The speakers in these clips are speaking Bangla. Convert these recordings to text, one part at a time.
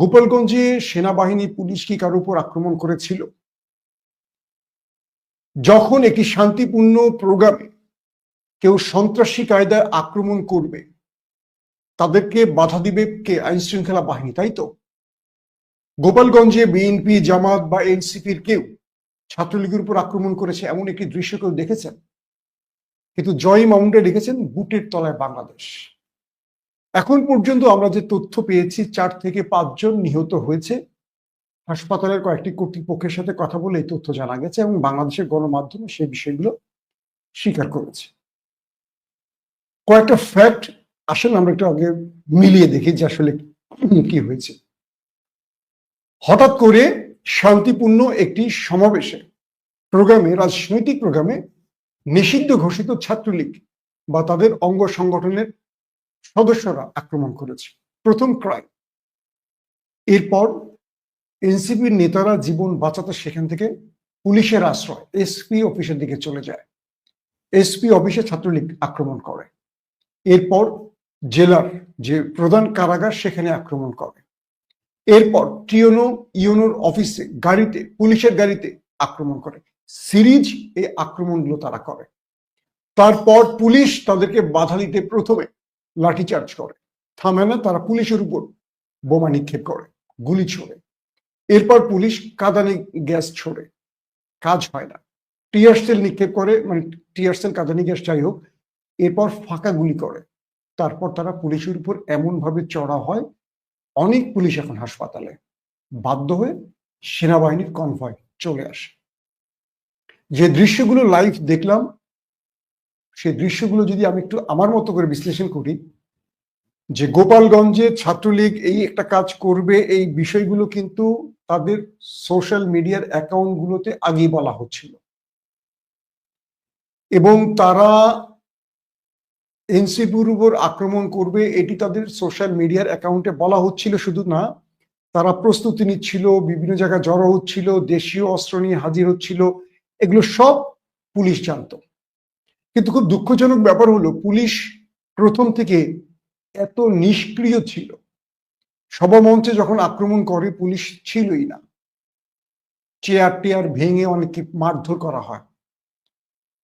গোপালগঞ্জে সেনাবাহিনী পুলিশ কি কারও উপর আক্রমণ করেছিল? যখন একটি শান্তিপূর্ণ প্রোগ্রামে কেউ সন্ত্রাসী কায়দায় আক্রমণ করবে, তাদেরকে বাধা দিবে কে? আইন শৃঙ্খলা বাহিনী, তাই তো? গোপালগঞ্জে বিএনপি, জামাত বা এনসিপির কেউ ছাত্রলীগের উপর আক্রমণ করেছে এমন একটি দৃশ্য কেউ দেখেছেন? কিন্তু জয় মাউন্টে লিখেছেন, বুটের তলায় বাংলাদেশ। এখন পর্যন্ত আমরা যে তথ্য পেয়েছি, চার থেকে পাঁচজন নিহত হয়েছে। হাসপাতালের কয়েকটি কর্তৃপক্ষের সাথে কথা বলে এই তথ্য জানা গেছে এবং বাংলাদেশের গণমাধ্যমে সেই বিষয়গুলো স্বীকার করেছে। কয়েকটা ফ্যাক্ট আসলে আমরা একটু আগে মিলিয়ে দেখি যে আসলে কি হয়েছে। হঠাৎ করে শান্তিপূর্ণ একটি সমাবেশে, প্রোগ্রামে, রাজনৈতিক প্রোগ্রামে নিষিদ্ধ ঘোষিত ছাত্রলীগ বা তাদের অঙ্গ সংগঠনের সদস্যরা আক্রমণ করেছে। প্রথম ক্রাইম। এরপর এনসিপির নেতারা জীবন বাঁচাতে সেখান থেকে পুলিশের আশ্রয় এসপি অফিসের দিকে চলে যায়। এসপি অফিসে ছাত্রলীগ আক্রমণ করে। এরপর জেলার যে প্রধান কারাগার সেখানে আক্রমণ করে। এরপর টিওনো ইউনোর অফিসে গাড়িতে, পুলিশের গাড়িতে আক্রমণ করে। সিরিজ এই আক্রমণগুলো তারা করে। তারপর পুলিশ তাদেরকে বাধা দিতে প্রথমে লাঠিচার্জ করে। থামে না তারা পুলিশের উপর বোমা নিক্ষেপ করে, গুলি ছোড়ে। এরপর পুলিশ কাদানি গ্যাস ছোড়ে। কাজ হয় না। টিয়ার সেল নিক্ষেপ করে মানে টিয়ার সেল, কাদানি গ্যাস যাই হোক, এরপর ফাঁকা গুলি করে। তারপর তারা পুলিশের উপর এমন ভাবে চড়া হয়, অনেক পুলিশ এখন হাসপাতালে বাধ্য হয়ে সেনাবাহিনীর কনভয় চলে আসে। যে দৃশ্যগুলো লাইভ দেখলাম সেই দৃশ্যগুলো যদি আমি একটু আমার মতো করে বিশ্লেষণ করি, যে গোপালগঞ্জে ছাত্রলীগ এই একটা কাজ করবে, এই বিষয়গুলো কিন্তু তাদের সোশ্যাল মিডিয়ার অ্যাকাউন্টগুলোতে আগেই বলা হচ্ছিল। এবং তারা এনসিপির উপর আক্রমণ করবে, এটি তাদের সোশ্যাল মিডিয়ার অ্যাকাউন্টে বলা হচ্ছিল শুধু না, তারা প্রস্তুতি নিচ্ছিল, বিভিন্ন জায়গায় জড়ো হচ্ছিল, দেশীয় অস্ত্র নিয়ে হাজির হচ্ছিল, এগুলো সব পুলিশ জানতো। কিন্তু খুব দুঃখজনক ব্যাপার হলো, পুলিশ প্রথম থেকে এত নিষ্ক্রিয় ছিল। সভামঞ্চে যখন আক্রমণ করে, পুলিশ ছিলই না। চেয়ার টেয়ার ভেঙে অনেককে মারধর করা হয়।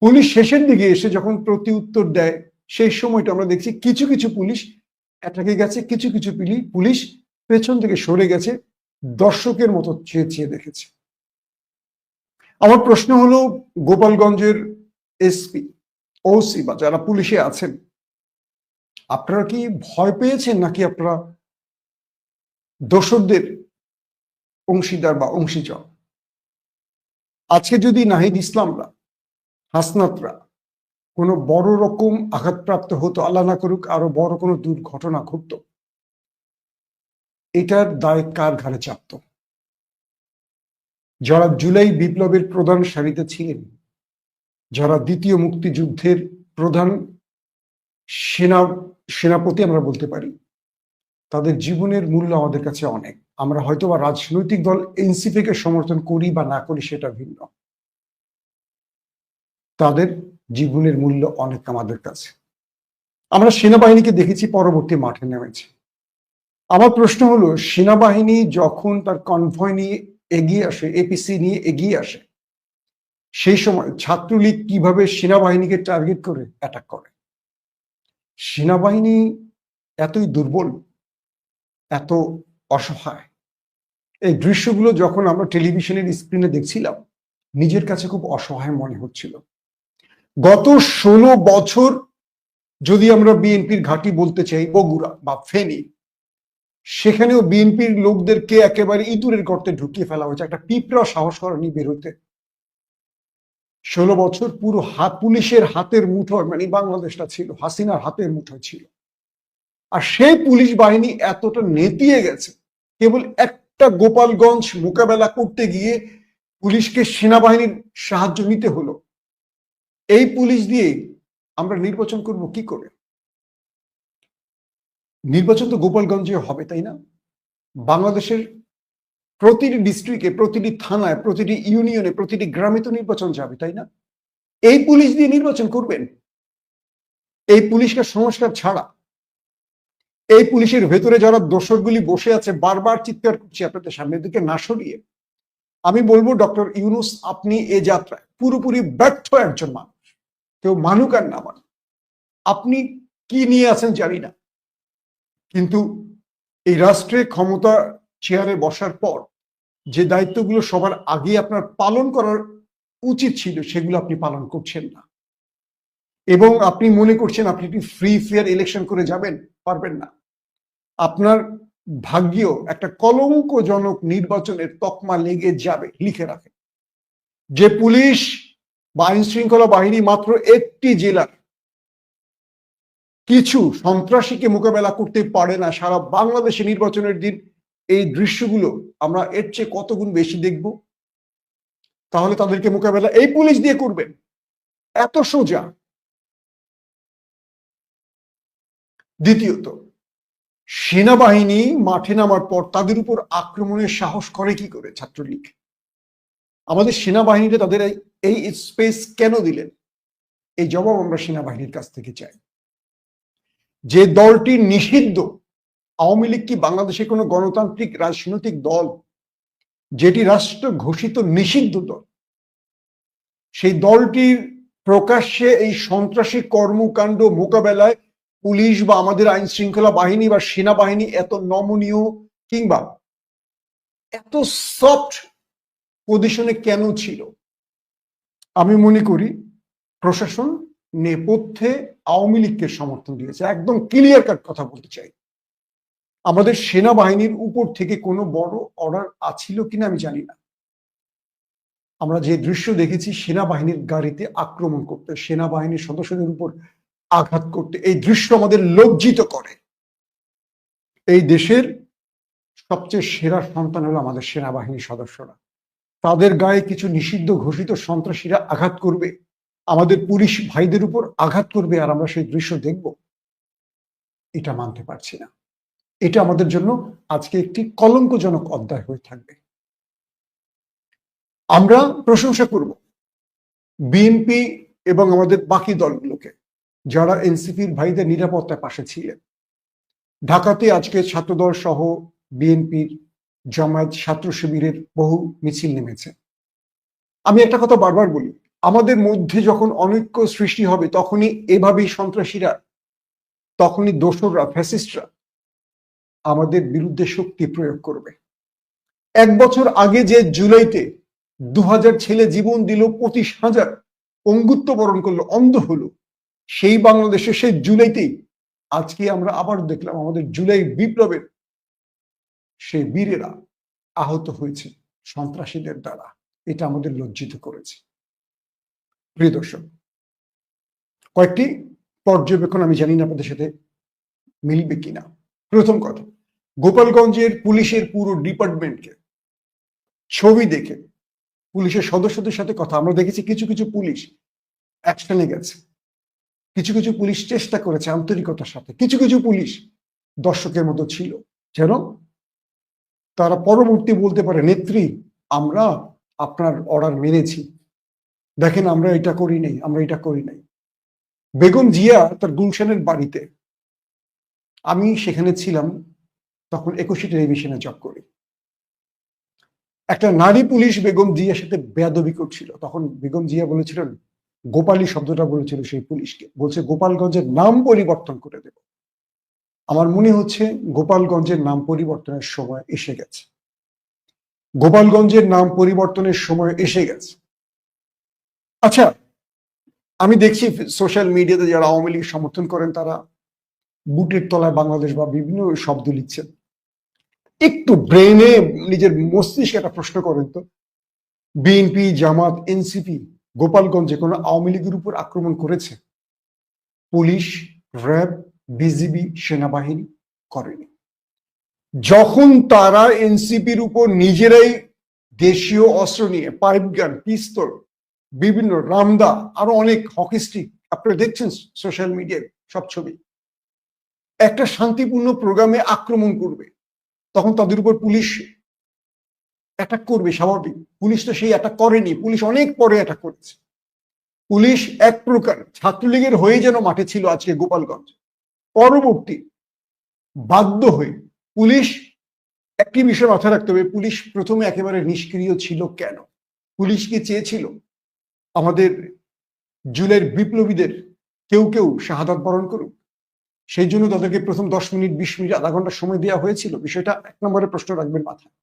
পুলিশ শেষের দিকে এসে যখন প্রতি উত্তর দেয়, সেই সময়টা আমরা দেখছি কিছু কিছু পুলিশ অ্যাটাকে গেছে, কিছু কিছু পুলিশ পেছন থেকে সরে গেছে, দর্শকের মতো চেয়ে চেয়ে দেখেছে। আমার প্রশ্ন হলো, গোপালগঞ্জের এসপি ওসি বা যারা পুলিশে আছেন, আপনারা কি ভয় পেয়েছেন নাকি আপনারা দোসরদের অংশীদার বা অংশীজন? আজকে যদি নাহিদ ইসলামরা, হাসনাতরা কোনো বড় রকম আঘাতপ্রাপ্ত হতো, আল্লাহ না করুক, আরও বড় কোনো দুর্ঘটনা ঘটত, এটার দায় কার ঘাড়ে চাপত? যারা জুলাই বিপ্লবের প্রধান সারিতে ছিলেন যারা দ্বিতীয় মুক্তিযুদ্ধের প্রধান সেনা, সেনাপতি আমরা বলতে পারি, তাদের জীবনের মূল্য আমাদের কাছে অনেক। আমরা হয়তো বা রাজনৈতিক দল এনসিপিকে সমর্থন করি বা না করি সেটা ভিন্ন। তাদের জীবনের মূল্য অনেক আমাদের কাছে। আমরা সেনাবাহিনীকে দেখেছি, পরবর্তী মাঠে নেমেছে। আমার প্রশ্ন হলো, সেনাবাহিনী যখন তার কনভয় নিয়ে এগিয়ে আসে এপিসি নিয়ে এগিয়ে আসে সেই সময় ছাত্রলীগ কীভাবে সেনাবাহিনীকে টার্গেট করে অ্যাটাক করে? সেনাবাহিনী এতই দুর্বল, এত অসহায়। এই দৃশ্যগুলো যখন আমরা টেলিভিশনের স্ক্রিনে দেখছিলাম, নিজের কাছে খুব অসহায় মনে হচ্ছিল। গত ষোলো বছর যদি আমরা বিএনপির ঘাঁটি বলতে চাই, বগুড়া বা ফেনী, সেখানেও বিএনপির লোকদেরকে একেবারে ইঁদুরের গর্তে ঢুকিয়ে ফেলা হয়েছে। একটা পিঁপড়া সাহস করেনি বেরোতে ষোলো বছর পুরো হাত, পুলিশের হাতের মুঠোয় মানে বাংলাদেশটা ছিল, হাসিনার হাতের মুঠোয় ছিল। আর সেই পুলিশ বাহিনী এতটা নেতিয়ে গেছে, কেবল একটা গোপালগঞ্জ মোকাবেলা করতে গিয়ে পুলিশকে সেনাবাহিনীর সাহায্য নিতে হলো। এই পুলিশ দিয়ে আমরা নির্বাচন করব কি করে? নির্বাচন তো গোপালগঞ্জে হবে, তাই না? বাংলাদেশের প্রতিটি ডিস্ট্রিক্টে প্রতিটি থানায়, প্রতিটি ইউনিয়নে প্রতিটি গ্রামে তো নির্বাচন যাবে, তাই না? এই পুলিশ দিয়ে নির্বাচন করবেন। এই পুলিশকে সংস্কার ছাড়া। এই পুলিশের ভেতরে যারা দোসরগুলি বসে আছে, বারবার চিৎকার করছি আপনাদের সামনের দিকে না সরিয়ে। আমি বলব, ডক্টর ইউনুস, আপনি এ যাত্রায় পুরোপুরি ব্যর্থ একজন মানুষ। কেউ মানুক আর না মানুক। আপনি কি নিয়ে আছেন জানি না। কিন্তু এই রাষ্ট্রে ক্ষমতা চেয়ারে বসার পর যে দায়িত্বগুলো সবার আগে আপনার পালন করার উচিত ছিল, সেগুলো আপনি পালন করছেন না। এবং আপনি মনে করছেন আপনি একটি ফ্রি ফেয়ার ইলেকশন করে যাবেন, পারবেন না। আপনার ভাগ্যেও একটা কলঙ্কজনক নির্বাচনের তকমা লেগে যাবে, লিখে রাখেন। যে পুলিশ বা আইন শৃঙ্খলা বাহিনী মাত্র একটি জেলার কিছু সন্ত্রাসীকে মোকাবেলা করতে পারে না, সারা বাংলাদেশে নির্বাচনের দিন এই দৃশ্যগুলো আমরা এর চেয়ে কত গুণ বেশি দেখব? তাহলে তাদেরকে মোকাবেলা এই পুলিশ দিয়ে করবেন এত সোজা। দ্বিতীয়ত, সেনাবাহিনী মাঠে নামার পর তাদের উপর আক্রমণের সাহস করে কি করে ছাত্রলীগ? আমাদের সেনাবাহিনীতে তাদের এই স্পেস কেন দিলেন? এই জবাব আমরা সেনাবাহিনীর কাছ থেকে চাই। যে দলটি নিষিদ্ধ আওয়ামী লীগ কি বাংলাদেশে কোনো গণতান্ত্রিক রাজনৈতিক দল, যেটি রাষ্ট্র ঘোষিত নিষিদ্ধ দল? সেই দলটির প্রকাশ্যে এই সন্ত্রাসী কর্মকাণ্ড মোকাবেলায় পুলিশ বা আমাদের আইন শৃঙ্খলা বাহিনী বা সেনাবাহিনী এত নমনীয় কিংবা এত সফট পজিশনে কেন ছিল? আমি মনে করি প্রশাসন নেপথ্যে আওয়ামী লীগকে সমর্থন দিয়েছে। একদম ক্লিয়ার কাট কথা বলতে চাই। আমাদের সেনাবাহিনীর উপর থেকে কোনো বড় অর্ডার আছিল কিনা আমি জানি না। আমরা যে দৃশ্য দেখেছি, সেনাবাহিনীর গাড়িতে আক্রমণ করতে, সেনাবাহিনীর সদস্যদের উপর আঘাত করতে, এই দৃশ্য আমাদের লজ্জিত করে। এই দেশের সবচেয়ে সেরা সন্তান হলো আমাদের সেনাবাহিনীর সদস্যরা। তাদের গায়ে কিছু নিষিদ্ধ ঘোষিত সন্ত্রাসীরা আঘাত করবে, আমাদের পুলিশ ভাইদের উপর আঘাত করবে, আর আমরা সেই দৃশ্য দেখব। এটা মানতে পারছি না। এটা আমাদের জন্য আজকে একটি কলঙ্কজনক অধ্যায় হয়ে থাকবে। আমরা প্রশংসা করব বিএনপি এবং আমাদের বাকি দলগুলোকে যারা এনসিপির ভাইদের নিরাপত্তার পাশে ছিলেন। ঢাকাতে আজকে ছাত্রদল সহ বিএনপির জামায়াত ছাত্র শিবিরের বহু মিছিল নেমেছে। আমি একটা কথা বারবার বলি, আমাদের মধ্যে যখন অনৈক্য সৃষ্টি হবে তখনই এভাবেই সন্ত্রাসীরা, তখনই দোসররা, ফ্যাসিস্টরা আমাদের বিরুদ্ধে শক্তি প্রয়োগ করবে। এক বছর আগে যে জুলাইতে দু হাজার ছেলে জীবন দিল পঁচিশ হাজার অঙ্গুত্ব বরণ করল, অন্ধ হলো, সেই বাংলাদেশে সেই জুলাইতেই আজকে আমরা আবার দেখলাম আমাদের জুলাই বিপ্লবের সেই বীরেরা আহত হয়েছে সন্ত্রাসীদের দ্বারা। এটা আমাদের লজ্জিত করেছে। প্রিয় দর্শক, কয়েকটি পর্যবেক্ষণ আমি জানি না আপনাদের সাথে মিলবে কিনা। প্রথম কথা, গোপালগঞ্জের পুলিশের পুরো ডিপার্টমেন্টকে ছবি দেখে পুলিশের সদস্যদের সাথে কথা, আমরা দেখেছি কিছু কিছু পুলিশ অ্যাকশনে গেছে, কিছু কিছু পুলিশ চেষ্টা করেছে আন্তরিকতার সাথে, কিছু কিছু পুলিশ দর্শকের মতো ছিল, যেন তারা পরবর্তী বলতে পারে নেত্রী, আমরা আপনার অর্ডার মেনেছি, দেখেন আমরা এটা করি নাই, আমরা এটা করি নাই। বেগম জিয়া তার গুলশানের বাড়িতে আমি সেখানে ছিলাম, তখন একুশে টেলিভিশনে জব করি। একটা নারী পুলিশ বেগম জিয়ার সাথে বেয়াদবি করছিল। তখন বেগম জিয়া বলেছিলেন, গোপালী শব্দটা বলেছিল সেই পুলিশকে। বলছে, গোপালগঞ্জের নাম পরিবর্তন করে দেব। আমার মনে হচ্ছে গোপালগঞ্জের নাম পরিবর্তনের সময় এসে গেছে। গোপালগঞ্জের নাম পরিবর্তনের সময় এসে গেছে। আচ্ছা আমি দেখছি সোশ্যাল মিডিয়াতে যারা আওয়ামী লীগ সমর্থন করেন তারা বুটের তলায় বাংলাদেশ বা বিভিন্ন শব্দ লিখছেন একটু ব্রেনে নিজের মস্তিষ্কে একটা প্রশ্ন করেন তো। বিএনপি জামাত এনসিপি গোপালগঞ্জে কোনো আওয়ামী লীগের উপর আক্রমণ করেছে। পুলিশ, র্যাব বিজিবি সেনাবাহিনী করেনি। যখন তারা এনসিপির উপর নিজেরাই দেশীয় অস্ত্র নিয়ে পাইপ গান পিস্তল বিভিন্ন, রামদা, আরও অনেক হকি স্টিক আপনারা দেখছেন সোশ্যাল মিডিয়ায় সব ছবি। একটা শান্তিপূর্ণ প্রোগ্রামে আক্রমণ করবে, তখন তাদের উপর পুলিশ অ্যাটাক করবে, স্বাভাবিক। পুলিশ তো সেই অ্যাটাক করেনি, পুলিশ অনেক পরে অ্যাটাক করেছে। পুলিশ এক প্রকার ছাত্রলীগের হয়ে যেন মাঠে ছিল আজকে গোপালগঞ্জ। পরবর্তী বাধ্য হয়ে পুলিশ একটি বিষয় মাথায় রাখতে হবে, পুলিশ প্রথমে একেবারে নিষ্ক্রিয় ছিল কেন? পুলিশ কি চেয়েছিল? আমাদের জুলের বিপ্লবীদের কেউ কেউ শাহাদাত বরণ করুক? সেই জন্য তাদেরকে প্রথম দশ মিনিট, বিশ মিনিট, আধা ঘণ্টা সময় দেওয়া হয়েছিল। বিষয়টা এক নম্বরে প্রশ্ন রাখবেন মাথায়।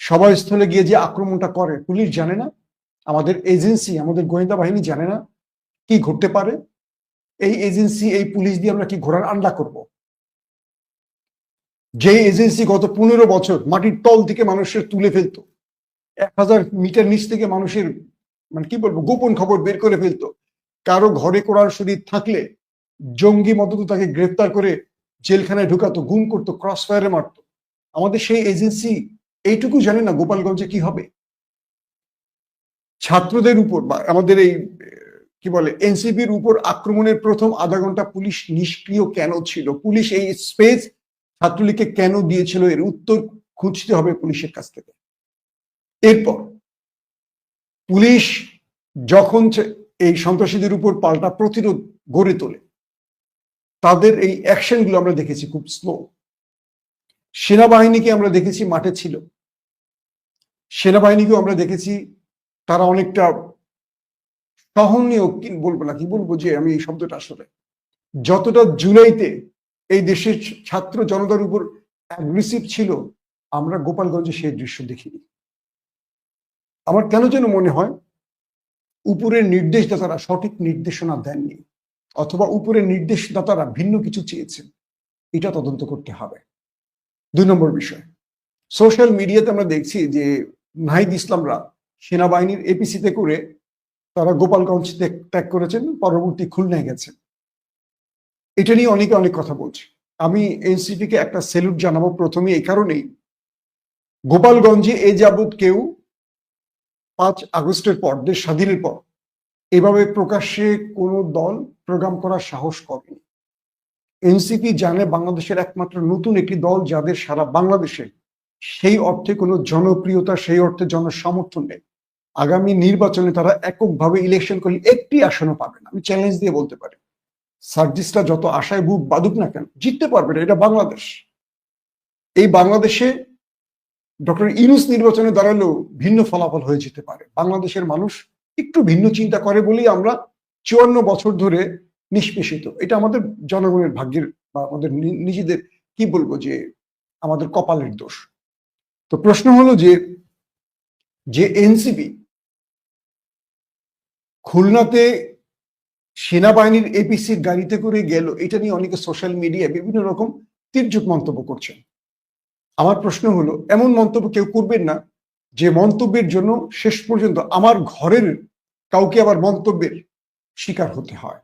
সভাস্থলে গিয়ে যে আক্রমণটা করে, পুলিশ জানে না, আমাদের এজেন্সি, আমাদের গোয়েন্দা বাহিনী জানে না কি ঘটতে পারে, এই এজেন্সি, এই পুলিশ দিয়ে আমরা কি ঘোড়ার আন্ডা করব? যে এজেন্সি গত পনেরো বছর মাটির তল থেকে মানুষের তুলে ফেলতো, এক হাজার মিটার নিচ থেকে মানুষের মানে কি বলব, গোপন খবর বের করে ফেলতো, কারও ঘরে কোরআন শরীর থাকলে জঙ্গি মদত তাকে গ্রেফতার করে জেলখানায় ঢুকাতো, গুম করতো ক্রস ফায়ারে মারতো। আমাদের সেই এজেন্সি এইটুকু জানে না গোপালগঞ্জে কি হবে। ছাত্রদের উপর বা আমাদের এই, কি বলে, এনসিপির উপর আক্রমণের প্রথম আধা ঘণ্টা পুলিশ নিষ্ক্রিয় কেন ছিল? পুলিশ এই স্পেস ছাত্রলীগকে কেন দিয়েছিল? এর উত্তর খুঁজতে হবে পুলিশের কাছ থেকে। এরপর পুলিশ যখন এই সন্ত্রাসীদের উপর পাল্টা প্রতিরোধ গড়ে তোলে তাদের এই অ্যাকশনগুলো আমরা দেখেছি খুব স্লো সেনাবাহিনীকে আমরা দেখেছি মাঠে ছিল। সেনাবাহিনীকেও আমরা দেখেছি, তারা অনেকটা সহনীয় কি বলব না, কি বলব যে আমি এই শব্দটা আসলে। যতটা জুলাইতে এই দেশের ছাত্র জনতার উপর অ্যাগ্রেসিভ ছিল, আমরা গোপালগঞ্জে সেই দৃশ্য দেখিনি। আমার কেন যেন মনে হয়, উপরের নির্দেশদাতারা সঠিক নির্দেশনা দেননি। অথবা উপরের নির্দেশদাতারা ভিন্ন কিছু চেয়েছেন, এটা তদন্ত করতে হবে। দুই নম্বর বিষয় সোশ্যাল মিডিয়াতে আমরা দেখছি যে নাহিদ ইসলামরা সেনাবাহিনীর এপিসিতে করে তারা গোপালগঞ্জ ত্যাগ করেছেন, পরবর্তী খুলনায় গেছেন। এটা নিয়ে অনেকে অনেক কথা বলছে। আমি এনসিপিকে একটা সেলুট জানাব প্রথমে এই কারণেই। গোপালগঞ্জে এ যাবৎ কেউ পাঁচ আগস্টের পর, দেশ স্বাধীনের পর এভাবে প্রকাশ্যে কোনো দল প্রোগ্রাম করার সাহস করেনি। এনসিপি জানে বাংলাদেশের একমাত্র নতুন একটি দল যাদের সারা বাংলাদেশে সেই অর্থে কোনো জনপ্রিয়তা, সেই অর্থে জনসমর্থন নেই। আগামী নির্বাচনে তারা এককভাবে ইলেকশন করলে একটি আসনও পাবে না। আমি চ্যালেঞ্জ দিয়ে বলতে পারি। সার্জিসটা যত আশায় বুক বাদুক না কেন, জিততে পারবে না, এটা বাংলাদেশ। এই বাংলাদেশে ডক্টর ইনুস নির্বাচনে দাঁড়ালেও ভিন্ন ফলাফল হয়ে যেতে পারে। বাংলাদেশের মানুষ একটু ভিন্ন চিন্তা করে বলেই আমরা চুয়ান্ন বছর ধরে নিষ্পেষিত। এটা আমাদের জনগণের ভাগ্যের বা আমাদের নিজেদের কি বলব যে আমাদের কপালের দোষ। তো প্রশ্ন হলো যে যে এনসিপি খুলনাতে সেনাবাহিনীর এপিসির গাড়িতে করে গেল, এটা নিয়ে অনেকে সোশ্যাল মিডিয়ায় বিভিন্ন রকম তির্যক মন্তব্য করছেন। আমার প্রশ্ন হলো, এমন মন্তব্য কেউ করবেন না যে মন্তব্যের জন্য শেষ পর্যন্ত আমার ঘরের কাউকে আবার মন্তব্যের শিকার হতে হয়।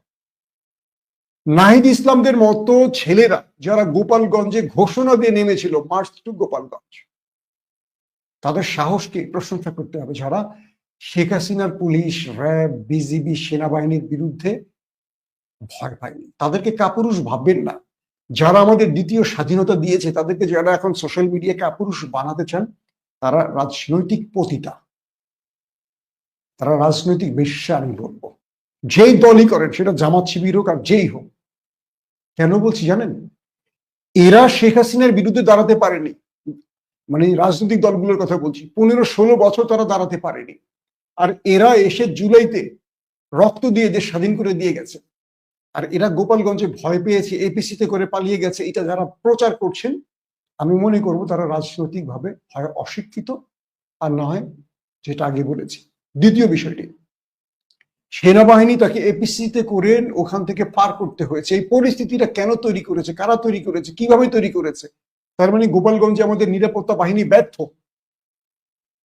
নাহিদ ইসলামদের মতো ছেলেরা যারা গোপালগঞ্জে ঘোষণা দিয়ে নেমেছিল, মার্চ টু গোপালগঞ্জ, তাদের সাহসকে প্রশংসা করতে হবে যারা শেখ হাসিনার পুলিশ, র্যাব, বিজিবি, সেনাবাহিনীর বিরুদ্ধে ভয় পায়নি। তাদেরকে কাপুরুষ ভাববেন না। যারা আমাদের দ্বিতীয় স্বাধীনতা দিয়েছে, তাদেরকে যারা এখন সোশ্যাল মিডিয়া কাপুরুষ বানাতে চান, তারা রাজনৈতিক পতিতা। তারা রাজনৈতিক বেশ্যা আমি বলব। যেই দলই করেন, সেটা জামাত শিবির হোক আর যেই হোক, কেন বলছি জানেন? এরা শেখ হাসিনার বিরুদ্ধে দাঁড়াতে পারেনি। মানে রাজনৈতিক দলগুলোর কথা বলছি, পনেরো ষোলো বছর তারা দাঁড়াতে পারেনি। আর এরা এসে জুলাইতে রক্ত দিয়ে দেশ স্বাধীন করে দিয়ে গেছে। আর এরা গোপালগঞ্জে ভয় পেয়েছে, এপিসিতে করে পালিয়ে গেছে, এটা যারা প্রচার করছেন, আমি মনে করব তারা রাজনৈতিকভাবে হয় অশিক্ষিত, আর নয় যেটা আগে বলেছি। দ্বিতীয় বিষয়টি, সেনাবাহিনী তাকে এপিসিতে করে ওখান থেকে পার করতে হয়েছে। এই পরিস্থিতিটা কেন তৈরি করেছে? কারা তৈরি করেছে? কীভাবে তৈরি করেছে? তার মানে গোপালগঞ্জে আমাদের নিরাপত্তা বাহিনী ব্যর্থ।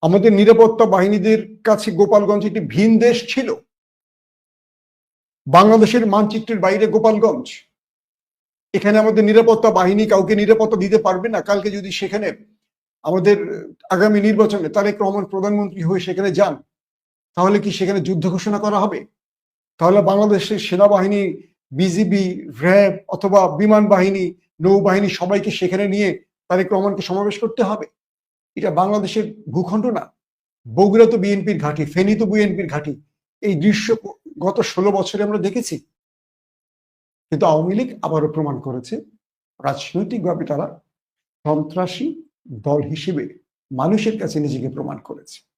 আমাদের নিরাপত্তা বাহিনীদের কাছে গোপালগঞ্জ একটি ভিন দেশ ছিল। বাংলাদেশের মানচিত্রের বাইরে গোপালগঞ্জ। এখানে আমাদের নিরাপত্তা বাহিনী কাউকে নিরাপত্তা দিতে পারবে না। কালকে যদি সেখানে আমাদের আগামী নির্বাচনে তারেক রহমান প্রধানমন্ত্রী হয়ে সেখানে যান তাহলে কি সেখানে যুদ্ধ ঘোষণা করা হবে? তাহলে বাংলাদেশের সেনাবাহিনী, বিজিবি, র্যাব অথবা বিমান বাহিনী, নৌবাহিনী সবাইকে সেখানে নিয়ে তারেক রহমানকে সমাবেশ করতে হবে। এটা বাংলাদেশের ভূখণ্ড না। বগুড়া তো বিএনপির ঘাঁটি, ফেনী তো বিএনপির ঘাঁটি। এই দৃশ্য গত ষোলো বছরে আমরা দেখেছি। কিন্তু আওয়ামী লীগ আবারও প্রমাণ করেছে, রাজনৈতিকভাবে তারা সন্ত্রাসী দল হিসেবে মানুষের কাছে নিজেকে প্রমাণ করেছে।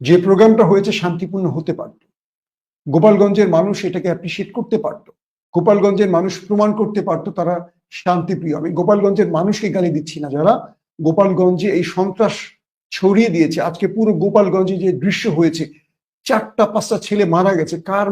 যে প্রোগ্রামটা হয়েছে শান্তিপূর্ণ হতে পারত। গোপালগঞ্জের মানুষ এটাকে অ্যাপ্রিসিয়েট করতে পারত। গোপালগঞ্জের মানুষ প্রমাণ করতে পারত তারা শান্তিপ্রিয়। আমি গোপালগঞ্জের মানুষকে গালি দিচ্ছি না। যারা গোপালগঞ্জে এই সন্ত্রাস ছড়িয়ে দিয়েছে, আজকে পুরো গোপালগঞ্জে যে দৃশ্য হয়েছে, চারটা, পাঁচটা ছেলে মারা গেছে। কার